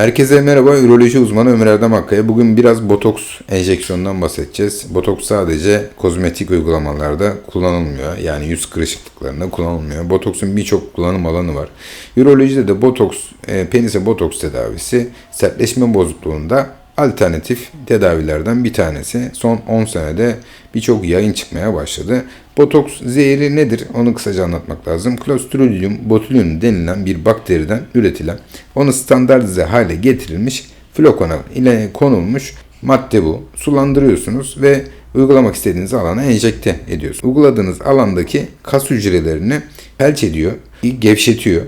Herkese merhaba, üroloji uzmanı Ömer Erdem Akkaya. Bugün biraz botoks enjeksiyonundan bahsedeceğiz. Botoks sadece kozmetik uygulamalarda kullanılmıyor. Yani yüz kırışıklıklarında kullanılmıyor. Botoksun birçok kullanım alanı var. Ürolojide de botoks, e, penise botoks tedavisi sertleşme bozukluğunda alternatif tedavilerden bir tanesi. Son 10 senede birçok yayın çıkmaya başladı. Botoks zehri nedir? Onu kısaca anlatmak lazım. Clostridium botulinum denilen bir bakteriden üretilen, onu standartize hale getirilmiş flokona ile konulmuş madde bu. Sulandırıyorsunuz ve uygulamak istediğiniz alana enjekte ediyorsunuz. Uyguladığınız alandaki kas hücrelerini felç ediyor, gevşetiyor.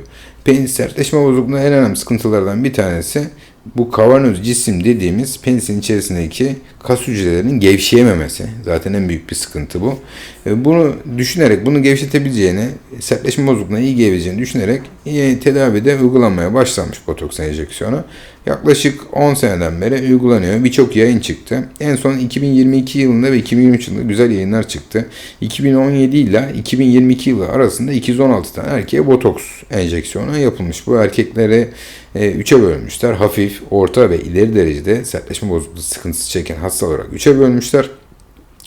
Penis sertleşme bozukluğunda en önemli sıkıntılardan bir tanesi bu kavanöz cisim dediğimiz penisin içerisindeki kas hücrelerinin gevşeyememesi. Zaten en büyük bir sıkıntı bu. E, Bunu düşünerek, bunu gevşetebileceğini, sertleşme bozukluğuna iyi gelebileceğini düşünerek e, tedavide uygulanmaya başlanmış botoks enjeksiyonu. Yaklaşık 10 seneden beri uygulanıyor. Birçok yayın çıktı. En son 2022 yılında ve 2023 yılında güzel yayınlar çıktı. 2017 ile 2022 yılı arasında 216 tane erkeğe botoks enjeksiyonu yapılmış. Bu erkekleri 3'e bölmüşler. Hafif, orta ve ileri derecede sertleşme bozukluğu sıkıntısı çeken hasta olarak 3'e bölmüşler.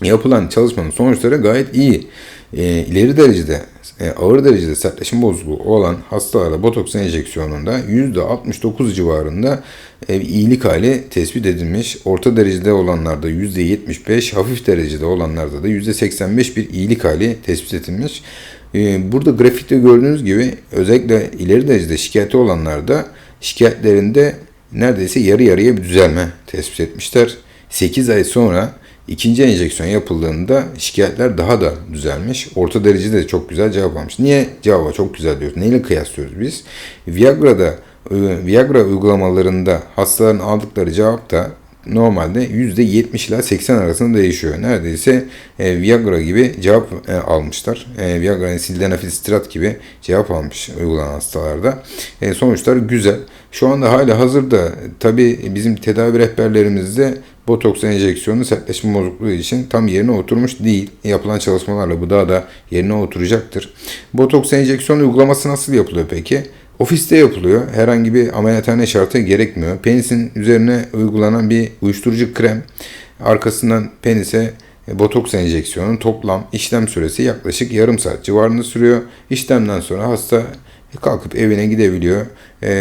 Yapılan çalışmanın sonuçları gayet iyi. E, ileri derecede, e, ağır derecede sertleşim bozukluğu olan hastalara botoks enjeksiyonunda %69 civarında e, iyilik hali tespit edilmiş. Orta derecede olanlarda %75, hafif derecede olanlarda da %85 bir iyilik hali tespit edilmiş. E, burada grafikte gördüğünüz gibi özellikle ileri derecede şikayeti olanlarda şikayetlerinde neredeyse yarı yarıya bir düzelme tespit etmişler. 8 ay sonra ikinci enjeksiyon yapıldığında şikayetler daha da düzelmiş. Orta derecede de çok güzel cevap almış. Niye cevaba çok güzel diyoruz? Neyle kıyaslıyoruz biz? Viagra'da Viagra uygulamalarında hastaların aldıkları cevap da normalde %70 ila 80 arasında değişiyor. Neredeyse e, Viagra gibi cevap e, almışlar. E, Viagra'nın sildenafil gibi cevap almış uygulanan hastalarda. E, sonuçlar güzel. Şu anda hala hazırda tabi bizim tedavi rehberlerimizde botoks enjeksiyonu sertleşme bozukluğu için tam yerine oturmuş değil. Yapılan çalışmalarla bu daha da yerine oturacaktır. Botoks enjeksiyon uygulaması nasıl yapılıyor peki? Ofiste yapılıyor. Herhangi bir ameliyathane şartı gerekmiyor. Penisin üzerine uygulanan bir uyuşturucu krem. Arkasından penise botoks enjeksiyonun toplam işlem süresi yaklaşık yarım saat civarında sürüyor. İşlemden sonra hasta kalkıp evine gidebiliyor.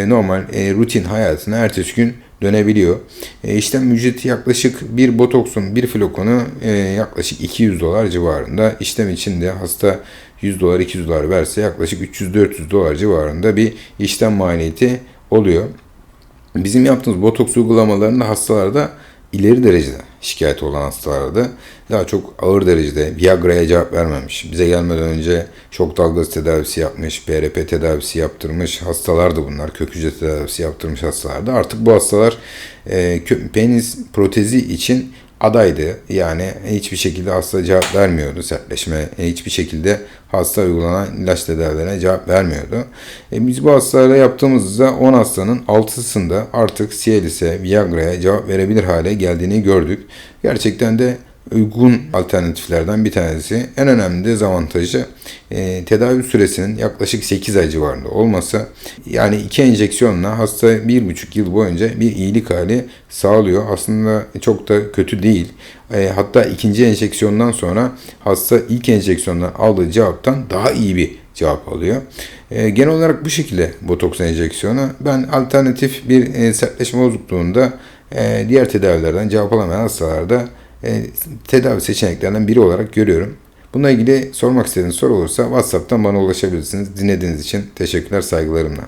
Normal rutin hayatına ertesi gün dönebiliyor. E, işlem ücreti yaklaşık bir botoksun bir flokonu e, yaklaşık 200 dolar civarında. İşlem içinde hasta 100 dolar 200 dolar verse yaklaşık 300-400 dolar civarında bir işlem maliyeti oluyor. Bizim yaptığımız botoks uygulamalarında hastalarda ileri derecede şikayet olan hastalarda daha çok ağır derecede Viagra'ya cevap vermemiş. Bize gelmeden önce şok dalgası tedavisi yapmış, PRP tedavisi yaptırmış hastalar da bunlar. Kök hücre tedavisi yaptırmış hastalarda. Artık bu hastalar e, penis protezi için adaydı. Yani hiçbir şekilde hasta cevap vermiyordu sertleşme. Hiçbir şekilde hasta uygulanan ilaç tedavilerine cevap vermiyordu. E, biz bu hastalara yaptığımızda 10 hastanın 6'sında artık Cialis'e, Viagra'ya cevap verebilir hale geldiğini gördük. Gerçekten de uygun alternatiflerden bir tanesi. En önemli dezavantajı e, tedavi süresinin yaklaşık 8 ay civarında olması. Yani iki enjeksiyonla hasta 1,5 yıl boyunca bir iyilik hali sağlıyor. Aslında çok da kötü değil. E, hatta ikinci enjeksiyondan sonra hasta ilk enjeksiyondan aldığı cevaptan daha iyi bir cevap alıyor. E, genel olarak bu şekilde botoks enjeksiyonu. Ben alternatif bir e, sertleşme bozukluğunda e, diğer tedavilerden cevap alamayan hastalarda e, tedavi seçeneklerinden biri olarak görüyorum. Bununla ilgili sormak istediğiniz soru olursa WhatsApp'tan bana ulaşabilirsiniz. Dinlediğiniz için teşekkürler saygılarımla.